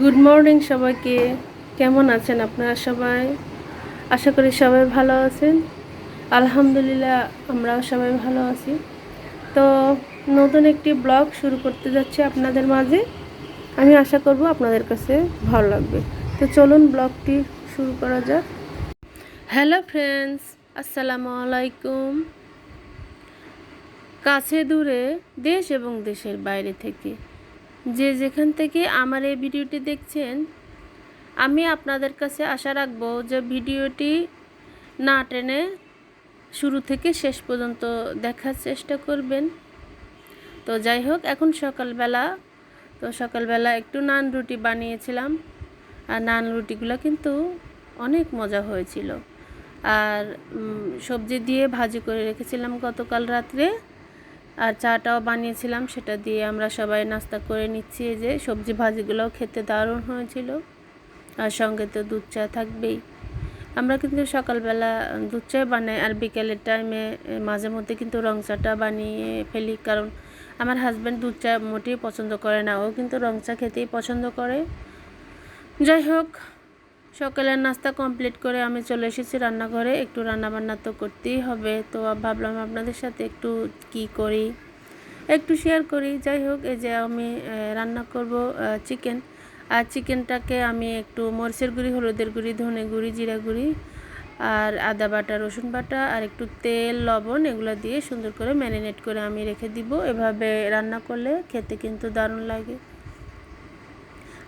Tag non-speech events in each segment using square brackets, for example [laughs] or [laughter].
Good morning সবাইকে। কেমন আছেন আপনারা সবাই? আশা করি সবাই ভালো আছেন। আলহামদুলিল্লাহ আমরাও সবাই ভালো আছি। তো নতুন একটি ব্লগ শুরু করতে যাচ্ছি আপনাদের মাঝে। আমি আশা করব আপনাদের কাছে ভালো লাগবে। তো চলুন ব্লগটি শুরু করা যাক। হ্যালো ফ্রেন্ডস আসসালামু আলাইকুম। কাছে দূরে দেশ এবং দেশের বাইরে থেকে যে যেখান থেকে আমার এই ভিডিওটি দেখছেন, আমি আপনাদের কাছে আশা রাখব যে ভিডিওটি না টেনে শুরু থেকে শেষ পর্যন্ত দেখার চেষ্টা করবেন। তো যাই হোক, এখন সকালবেলা, তো সকালবেলা একটু নান রুটি বানিয়েছিলাম, আর নান রুটিগুলো কিন্তু অনেক মজা হয়েছিল। আর সবজি দিয়ে ভাজি করে রেখেছিলাম গতকাল রাত্রে। আর চাটাও বানিয়েছিলাম, সেটা দিয়ে আমরা সবাই নাস্তা করে নিচ্ছি। এই যে সবজি ভাজিগুলোও খেতে দারুণ হয়েছিল। আর সঙ্গে তো দুধ চা থাকবেই। আমরা কিন্তু সকালবেলা দুধ চা বানাই আর বিকেলের টাইমে মাঝে মধ্যে কিন্তু রং চাটা বানিয়ে ফেলি, কারণ আমার হাজব্যান্ড দুধ চা মোটেই পছন্দ করে না। ও কিন্তু রং চা খেতেই পছন্দ করে। যাই হোক সকালের নাস্তা কমপ্লিট করে আমি চলে এসেছি রান্নাঘরে। একটু রান্নাবান্না তো করতেই হবে। তো ভাবলাম আপনাদের সাথে একটু কি করি, একটু শেয়ার করি। যাই হোক, এই যে আমি রান্না করব চিকেন আর চিকেনটাকে আমি একটু মরিচের গুঁড়ি, হলুদের গুঁড়ি, ধনে গুঁড়ি, জিরা গুঁড়ি আর আদা বাটা, রসুন বাটা আর একটু তেল, লবণ এগুলো দিয়ে সুন্দর করে ম্যারিনেট করে আমি রেখে দিব। এভাবে রান্না করলে খেতে কিন্তু দারুণ লাগে।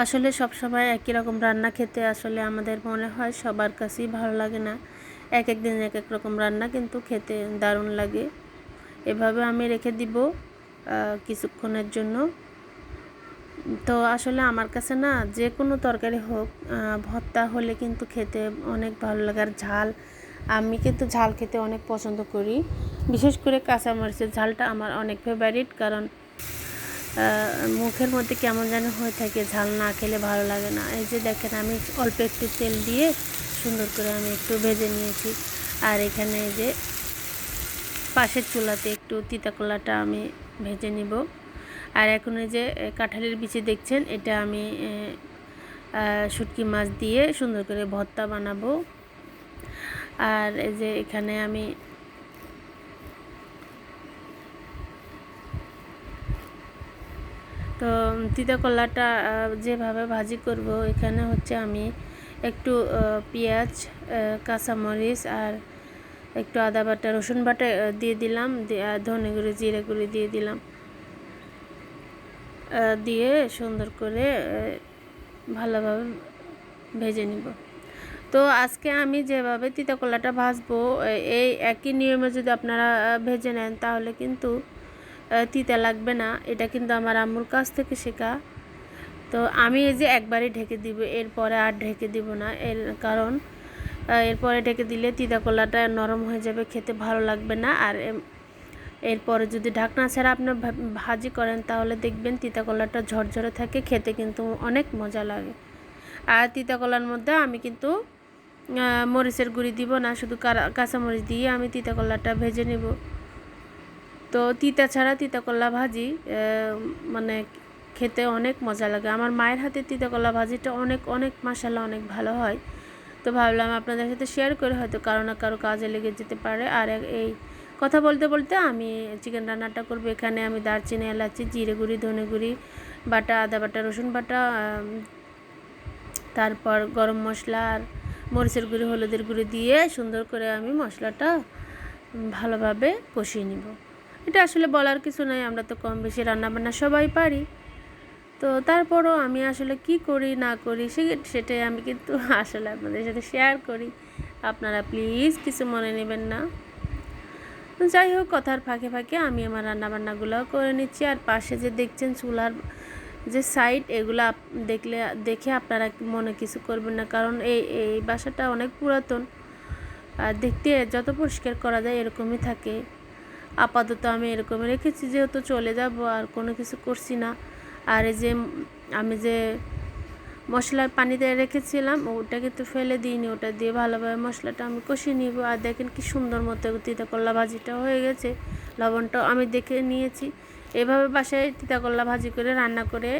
আসলে সব সময় একই রকম রান্না খেতে আসলে আমাদের মনে হয় সবার কাছেই ভালো লাগে না। এক এক দিন এক এক রকম রান্না কিন্তু খেতে দারুণ লাগে। এভাবে আমি রেখে দিব কিছুক্ষণের জন্য। তো আসলে আমার কাছে না যে কোনো তরকারি হোক ভর্তা হলে কিন্তু খেতে অনেক ভালো লাগে। আর ঝাল, আমি কিন্তু ঝাল খেতে অনেক পছন্দ করি। বিশেষ করে কাঁচামরিচের ঝালটা আমার অনেক ফেভারিট কারণ মুখের মধ্যে কেমন যেন হয়ে থাকে, ঝাল না খেলে ভালো লাগে না। এই যে দেখেন, আমি অল্প একটু তেল দিয়ে সুন্দর করে আমি একটু ভেজে নিয়েছি। আর এখানে এই যে পাশের চুলাতে একটু তিতা কলাটা আমি ভেজে নিব। আর এখন এই যে কাঁঠালের বিচি দেখছেন, এটা আমি শুটকি মাছ দিয়ে সুন্দর করে ভর্তা বানাবো। আর এই যে এখানে আমি তো তিতা কলাটা যেভাবে ভাজি করব, এখানে হচ্ছে আমি একটু পেঁয়াজ কাঁচামরিচ আর একটু আদা বাটা, রসুন বাটা দিয়ে দিলাম ধনে গুঁড়ি, জিরে গুঁড়ি দিয়ে দিলাম। দিয়ে সুন্দর করে ভালোভাবে ভেজে নিব। তো আজকে আমি যেভাবে তিতা কলাটা ভাজবো এই একই নিয়মে যদি আপনারা ভেজে নেন, তাহলে কিন্তু তিতা লাগবে না। এটা কিন্তু আমার আম্মুর কাছ থেকে শেখা। তো আমি এই যে একবারই ঢেকে দিব, এরপরে আর ঢেকে দিব না। এর কারণ এরপরে ঢেকে দিলে তিতা কলাটা নরম হয়ে যাবে, খেতে ভালো লাগবে না। আর এরপরে যদি ঢাকনা ছাড়া আপনি ভাজি করেন, তাহলে দেখবেন তিতা কলাটা ঝরঝরে থাকে, খেতে কিন্তু অনেক মজা লাগে। আর তিতা কলার মধ্যে আমি কিন্তু মরিচের গুঁড়ি দিব না, শুধু কাঁচামরিচ দিয়ে আমি তিতা কলাটা ভেজে নিব। তো তিতা ছাড়া তিতা কলা ভাজি মানে খেতে অনেক মজা লাগে। আমার মায়ের হাতে তিতা কলা ভাজিটা অনেক অনেক মশালা অনেক ভালো হয়। তো ভাবলাম আপনাদের সাথে শেয়ার করে হয়তো কারও না কারও কাজে লেগে যেতে পারে। আর এই কথা বলতে বলতে আমি চিকেন রান্নাটা করব। এখানে আমি দারচিনি, এলাচি, জিরে গুঁড়ি, ধনে গুঁড়ি, বাটা, আদা বাটা, রসুন বাটা তারপর গরম মশলা আর মরিচের গুঁড়ি, হলুদের গুঁড়ি দিয়ে সুন্দর করে আমি মশলাটা ভালোভাবে কষিয়ে নিব। এটা আসলে বলার কিছু নাই, আমরা তো কম বেশি রান্নাবান্না সবাই পারি। তো তারপরও আমি আসলে কি করি, না করি সেটাই আমি কিন্তু [laughs] আসলে আপনাদের সাথে শেয়ার করি। আপনারা প্লিজ কিছু মনে নেবেন না। যাই হোক, কথার ফাঁকে ফাঁকে আমি আমার রান্নাবান্নাগুলোও করে নিচ্ছি। আর পাশে যে দেখছেন চুলার যে সাইড এগুলো দেখলে, দেখে আপনারা মনে কিছু করবেন না। কারণ এই এই বাসাটা অনেক পুরাতন। আর দেখতে যত পরিষ্কার করা যায় এরকমই থাকে। আপাতত আমি এরকমই রেখেছি, যেহেতু চলে যাব আর কোনো কিছু করছি না। আর এই যে আমি যে মশলার পানিতে রেখেছিলাম ওটা কিন্তু ফেলে দিইনি, ওটা দিয়ে ভালোভাবে মশলাটা আমি কষিয়ে নিব। আর দেখেন কি সুন্দর মতো তিতা করলা ভাজিটা হয়ে গেছে, লবণটাও আমি দেখে নিয়েছি। এভাবে বাসায় তিতা করলা ভাজি করে রান্না করে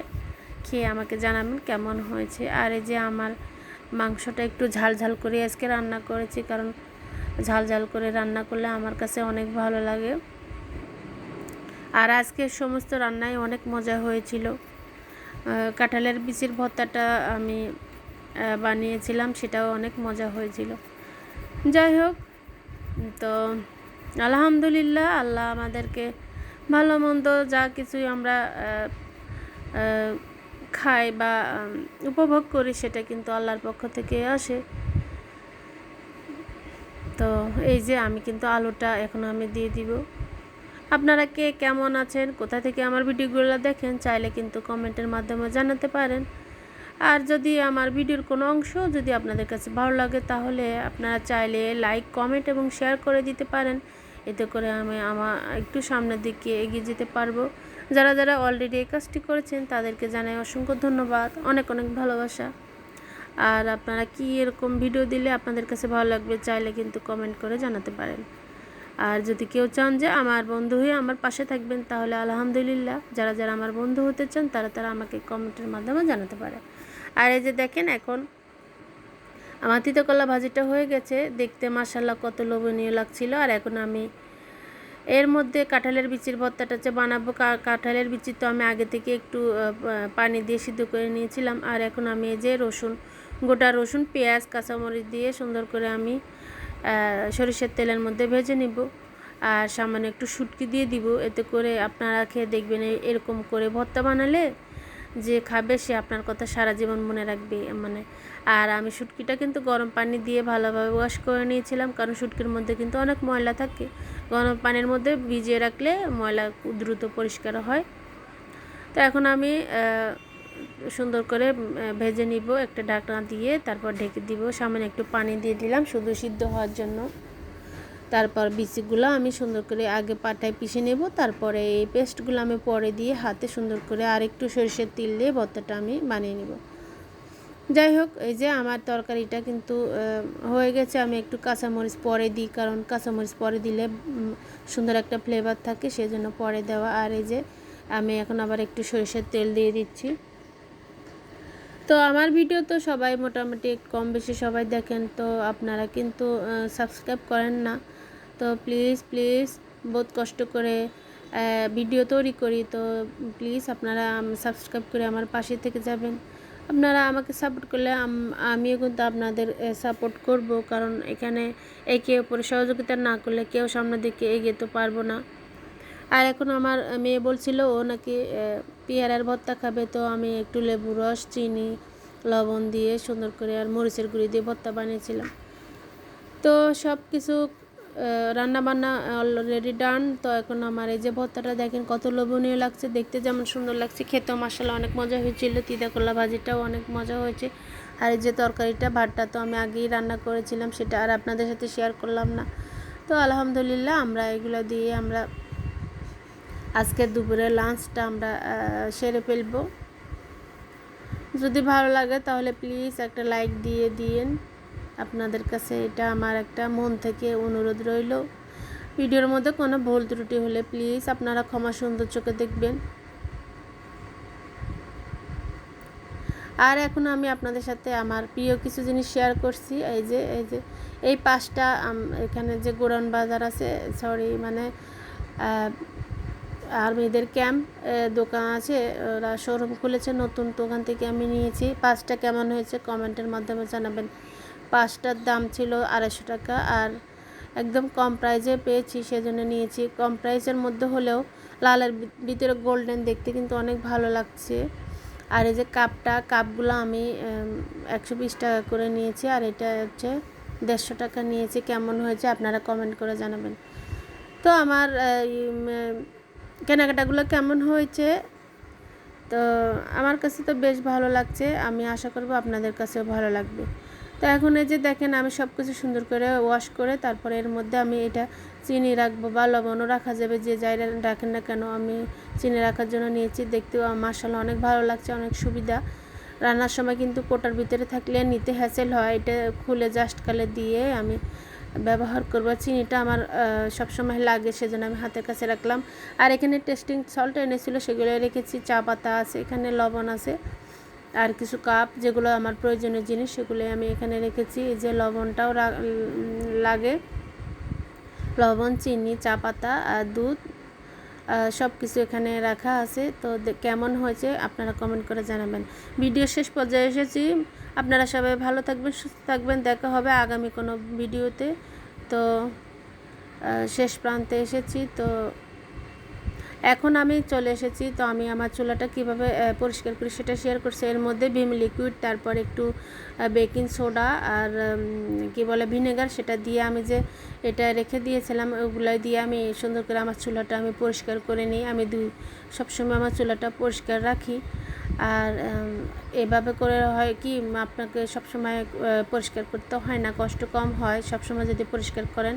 খেয়ে আমাকে জানাবেন কেমন হয়েছে। আর এই যে আমার মাংসটা একটু ঝাল ঝাল করে আজকে রান্না করেছি, কারণ ঝাল ঝাল করে রান্না করলে আমার কাছে অনেক ভালো লাগে। আর আজকের সমস্ত রান্নায় অনেক মজা হয়েছিল। কাঁঠালের বিচির ভর্তাটা আমি বানিয়েছিলাম, সেটাও অনেক মজা হয়েছিল। যাই হোক, তো আলহামদুলিল্লাহ, আল্লাহ আমাদেরকে ভালো মন্দ যা কিছুই আমরা খাই বা উপভোগ করি, সেটা কিন্তু আল্লাহর পক্ষ থেকে আসে। তো এই যে আমি কিন্তু আলুটা এখন আমি দিয়ে দিব। আপনারা কে কেমন আছেন, কোথা থেকে আমার ভিডিওগুলো দেখেন, চাইলে কিন্তু কমেন্টের মাধ্যমে জানাতে পারেন। আর যদি আমার ভিডিওর কোনো অংশ যদি আপনাদের কাছে ভালো লাগে, তাহলে আপনারা চাইলে লাইক, কমেন্ট এবং শেয়ার করে দিতে পারেন। এতে করে আমি আমার একটু সামনের দিকে এগিয়ে যেতে পারব। যারা যারা অলরেডি এই কাজটি করেছেন, তাদেরকে জানাই অসংখ্য ধন্যবাদ। অনেক অনেক ভালোবাসা। আর আপনারা কি এরকম ভিডিও দিলে আপনাদের কাছে ভালো লাগবে চাইলে কিন্তু কমেন্ট করে জানাতে পারেন। আর যদি কেউ চান যে আমার বন্ধু হয়ে আমার পাশে থাকবেন, তাহলে আলহামদুলিল্লাহ, যারা যারা আমার বন্ধু হতে চান, তারা তারা আমাকে কমেন্টের মাধ্যমে জানাতে পারে। আর এই যে দেখেন এখন, আমার তিতকলা ভাজিটা হয়ে গেছে, দেখতে মাসাল্লাহ কত লোভনীয় লাগছিল। আর এখন আমি এর মধ্যে কাঁঠালের বিচির ভর্তাটা যে বানাবো কাঁঠালের বিচি তো আমি আগে থেকে একটু পানি দিয়ে সিদ্ধ করে নিয়েছিলাম। আর এখন আমি এই যে রসুন গোটা রসুন, পেঁয়াজ, কাঁচামরিচ দিয়ে সুন্দর করে আমি সরিষার তেলের মধ্যে ভেজে নিব। আর সামান্য একটু শুটকি দিয়ে দিব, এতে করে আপনারা খেয়ে দেখবেন এরকম করে ভর্তা বানালে যে খাবে সে আপনার কথা সারা জীবন মনে রাখবে মানে। আর আমি শুটকিটা কিন্তু গরম পানি দিয়ে ভালোভাবে ওয়াশ করে নিয়েছিলাম, কারণ শুটকির মধ্যে কিন্তু অনেক ময়লা থাকে। গরম পানির মধ্যে ভিজিয়ে রাখলে ময়লা দ্রুত পরিষ্কার হয়। তো এখন আমি সুন্দর করে ভেজে নিব, একটা ঢাকনা দিয়ে, তারপর ঢেকে দিব। সামনে একটু পানি দিয়ে দিলাম, শুধু সিদ্ধ হওয়ার জন্য। তারপর বিচিগুলো আমি সুন্দর করে আগে পাটায় পিষে নেব, তারপরে এই পেস্টগুলো আমি পরে দিয়ে হাতে সুন্দর করে আরেকটু সরিষার তেল দিয়ে ভর্তাটা আমি বানিয়ে নেব। যাই হোক, এই যে আমার তরকারিটা কিন্তু হয়ে গেছে। আমি একটু কাঁচামরিচ পরে দিই, কারণ কাঁচামরিচ পরে দিলে সুন্দর একটা ফ্লেভার থাকে সেই জন্য পরে দেওয়া। আর এই যে, আমি এখন আবার একটু সরিষার তেল দিয়ে দিচ্ছি। তো আমার ভিডিও তো সবাই মোটামুটি কম বেশি সবাই দেখেন, তো আপনারা কিন্তু সাবস্ক্রাইব করেন না। তো প্লিজ প্লিজ বহুত কষ্ট করে ভিডিও তৈরি করি। তো প্লিজ আপনারা সাবস্ক্রাইব করে আমার পাশে থেকে যাবেন। আপনারা আমাকে সাপোর্ট করলে আম- আমিও কিন্তু আপনাদের সাপোর্ট করব। কারণ এখানে একে অপরের সহযোগিতা না করলে কেউ সামনের দিকে এগিয়ে তো পারব না। আর এখন আমার মেয়ে বলছিল, ও নাকি পেয়ারার ভর্তা খাবে, তো আমি একটু লেবু রস, চিনি, লবণ দিয়ে সুন্দর করে আর মরিচের গুঁড়ি দিয়ে ভর্তা বানিয়েছিলাম। তো সব কিছু রান্না বান্না অলরেডি ডান তো এখন আমার এই যে ভর্তাটা দেখেন কত লোভনীয় লাগছে, দেখতে যেমন সুন্দর লাগছে, খেতেও মশলা অনেক মজা হয়েছিল, তিতা করলা ভাজিটাও অনেক মজা হয়েছে। আর এই যে তরকারিটা, ভাতটা তো আমি আগেই রান্না করেছিলাম, সেটা আর আপনাদের সাথে শেয়ার করলাম না। তো আলহামদুলিল্লাহ, আমরা এগুলো দিয়ে আমরা আজকের দুপুরে লাঞ্চটা আমরা সেরে ফেলব। যদি ভালো লাগে তাহলে প্লিজ একটা লাইক দিয়ে দিয়েন। আপনাদের কাছে এটা আমার একটা মন থেকে অনুরোধ রইল। ভিডিওর মধ্যে কোনো ভুল ত্রুটি হলে প্লিজ আপনারা ক্ষমা সুন্দর চোখে দেখবেন। আর এখন আমি আপনাদের সাথে আমার প্রিয় কিছু জিনিস শেয়ার করছি। এই যে এই যে, এই আম- এখানে যে গোডাউন বাজার আছে সরি মানে আহ, আর্মিদের ক্যাম্প দোকান আছে। ওরা শোরুম খুলেছে নতুন ওখান থেকে আমি নিয়েছি। পাঁচটা কেমন হয়েছে কমেন্টের মাধ্যমে জানাবেন। পাঁচটার দাম ছিল আড়াইশো টাকা আর একদম কম প্রাইজে পেয়েছি সেজন্য নিয়েছি। কম প্রাইসের মধ্যে হলেও লালের ভিতরে গোল্ডেন দেখতে কিন্তু অনেক ভালো লাগছে। আর এই যে কাপটা কাপগুলো আমি একশো বিশ টাকা করে নিয়েছি আর এটা হচ্ছে দেড়শো টাকা নিয়েছি। কেমন হয়েছে আপনারা কমেন্ট করে জানাবেন। তো আমার কেনাকাটাগুলো কেমন হয়েছে? তো আমার কাছে তো বেশ ভালো লাগছে। আমি আশা করব আপনাদের কাছেও ভালো লাগবে। তো এখন এই যে দেখেন, আমি সব কিছু সুন্দর করে ওয়াশ করে তারপরে এর মধ্যে আমি এটা চিনি রাখব বা লবণও রাখা যাবে। যে যাই রাখেন না কেন, আমি চিনি রাখার জন্য নিয়েছি। দেখতেও মাসাল্লাহ অনেক ভালো লাগছে, অনেক সুবিধা। রান্নার সময় কিন্তু কোটার ভিতরে থাকলে নিতে হ্যাসেল হয়। এটা খুলে জাস্ট কালে দিয়ে আমি ব্যবহার করব। চিনিটা আমার সব সময় লাগে, সেজন্য আমি হাতের কাছে রাখলাম। আর এখানে টেস্টিং সল্ট এনেছিল সেগুলো রেখেছি। চা পাতা আছে, এখানে লবণ আছে, আর কিছু কাপ যেগুলো আমার প্রয়োজনীয় জিনিস সেগুলো আমি এখানে রেখেছি। এই যে লবণটাও লাগে। লবণ, চিনি, চা পাতা আর দুধ সব কিছু এখানে রাখা আছে। তো কেমন হয়েছে আপনারা কমেন্ট করে জানাবেন। ভিডিও শেষ পর্যায়ে এসেছি। আপনারা সবাই ভালো থাকবেন, সুস্থ থাকবেন। দেখা হবে আগামী কোনো ভিডিওতে। তো শেষ প্রান্তে এসেছি। তো এখন আমি চলে এসেছি, তো আমি আমার চুলাটা কীভাবে পরিষ্কার করি সেটা শেয়ার করছি। এর মধ্যে ভিম লিকুইড তারপর একটু বেকিং সোডা আর কি বলে ভিনেগার সেটা দিয়ে আমি যে এটা রেখে দিয়েছিলাম, ওগুলাই দিয়ে আমি সুন্দর করে আমার চুলাটা আমি পরিষ্কার করে নিই। আমি দুই, সবসময় আমার চুলাটা পরিষ্কার রাখি। আর এভাবে করে হয় কি, আপনাকে সবসময় পরিষ্কার করতে হয় না, কষ্ট কম হয়। সবসময় যদি পরিষ্কার করেন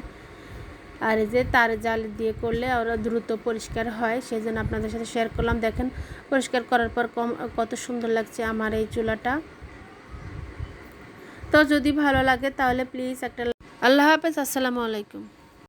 আর এই যে তার জাল দিয়ে করলে ওরা দ্রুত পরিষ্কার হয় সেই জন্য আপনাদের সাথে শেয়ার করলাম। দেখেন, পরিষ্কার করার পর কম, কত সুন্দর লাগছে আমার এই চুলাটা। তো যদি ভালো লাগে তাহলে প্লিজ একটা আল্লাহ হাফেজ, আসসালামু আলাইকুম।